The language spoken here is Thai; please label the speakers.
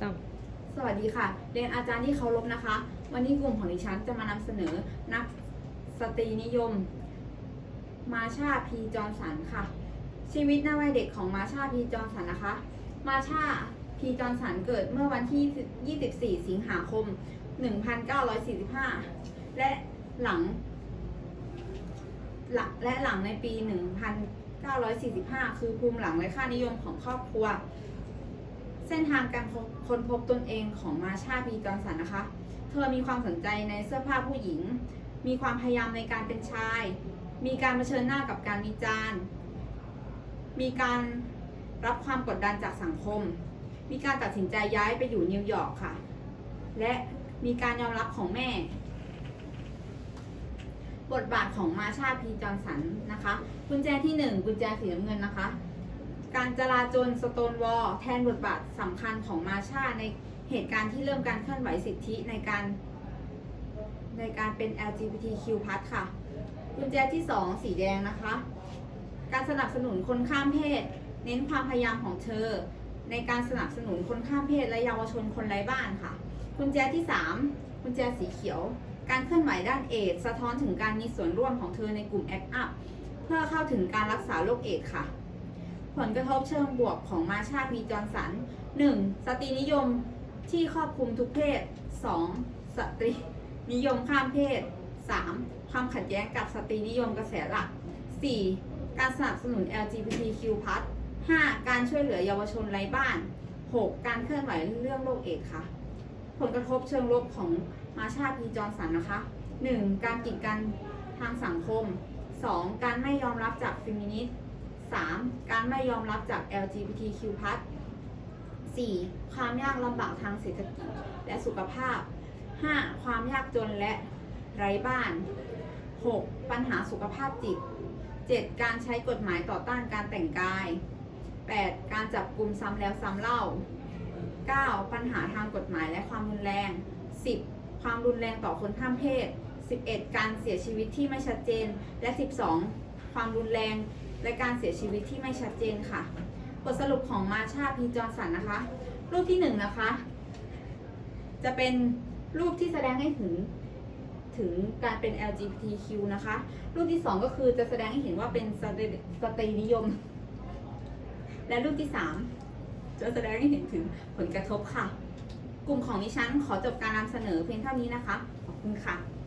Speaker 1: สาม
Speaker 2: สวัสดีค่ะ เรียนอาจารย์ที่เคารพนะคะ วันนี้กลุ่มของดิฉันจะมานำเสนอนักสตรีนิยม มาชาพีจอร์สันค่ะ ชีวิตในวัยเด็กของมาชาพีจอร์สันนะคะ มาชาพีจอร์สันเกิดเมื่อวันที่ 24 สิงหาคม 1945 และหลังหลังและหลังในปี 1945 คือภูมิหลังและค่านิยมของครอบครัว เส้นทางการค้นพบตนเองของมาชาพีจอร์สันนะคะ เธอมีความสนใจในเสื้อผ้าผู้หญิง มีความพยายามในการเป็นชาย มีการเผชิญหน้ากับการวิจารณ์ มีการรับความกดดันจากสังคม มีการตัดสินใจย้ายไปอยู่นิวยอร์กค่ะ และมีการยอมรับของแม่ บทบาทของมาชาพีจอร์สันนะคะ กุญแจที่หนึ่งกุญแจสีน้ำเงินนะคะ การจลาจลสโตนวอลแทนบทบาทสำคัญของมาชาในเหตุการณ์ที่เริ่มการเคลื่อนไหวสิทธิในการในการเป็น LGBTQ+ ค่ะ กุญแจที่ 2 สีแดงนะคะ การสนับสนุนคนข้ามเพศ เน้นความพยายามของเธอ ในการสนับสนุนคนข้ามเพศและเยาวชนคนไร้บ้านค่ะ กุญแจที่ 3 กุญแจสีเขียว การเคลื่อนไหวด้านเอดสะท้อนถึงการมีส่วนร่วมของเธอในกลุ่มแอคอัพเพื่อเข้าถึงการรักษาโรคเอดค่ะ ผลกระทบเชิงบวกของมาชาพีจอร์สัน 1. สตรีนิยมที่ครอบคลุมทุกเพศ 2. สตรีนิยมข้ามเพศ 3. ความขัดแย้งกับสตรีนิยมกระแสหลัก 4. การสนับสนุน LGBTQ+ 5. การช่วยเหลือเยาวชนไร้บ้าน 6. การเคลื่อนไหวเรื่องโรคเอดส์ค่ะ ผลกระทบเชิงลบของมาชาพีจอร์สันนะคะ 1. การกีดกันทางสังคม 2. การไม่ยอมรับจากฟิมินิสต์ 3. การไม่ยอมรับจาก LGBTQ+ 4. ความยากลำบากทางเศรษฐกิจและสุขภาพ 5. ความยากจนและไร้บ้าน 6. ปัญหาสุขภาพจิต 7. การใช้กฎหมายต่อต้านการแต่งกาย 8. การจับกลุ่มซ้ำแล้วซ้ำเล่า 9. ปัญหาทางกฎหมายและความรุนแรง 10. ความรุนแรงต่อคนข้ามเพศ 11. การเสียชีวิตที่ไม่ชัดเจน และ 12. ความรุนแรง และการเสียชีวิตที่ไม่ชัดเจนค่ะ บทสรุปของมาชาพีจอร์สันนะคะ รูปที่หนึ่งนะคะ จะเป็นรูปที่แสดงให้ถึงถึงการเป็น LGBTQ นะคะ รูปที่สองก็คือจะแสดงให้เห็นว่าเป็นสตรีสตรีนิยม และรูปที่สามจะแสดงให้เห็นถึงผลกระทบค่ะ กลุ่มของดิฉันขอจบการนำเสนอเพียงเท่านี้นะคะ ขอบคุณค่ะ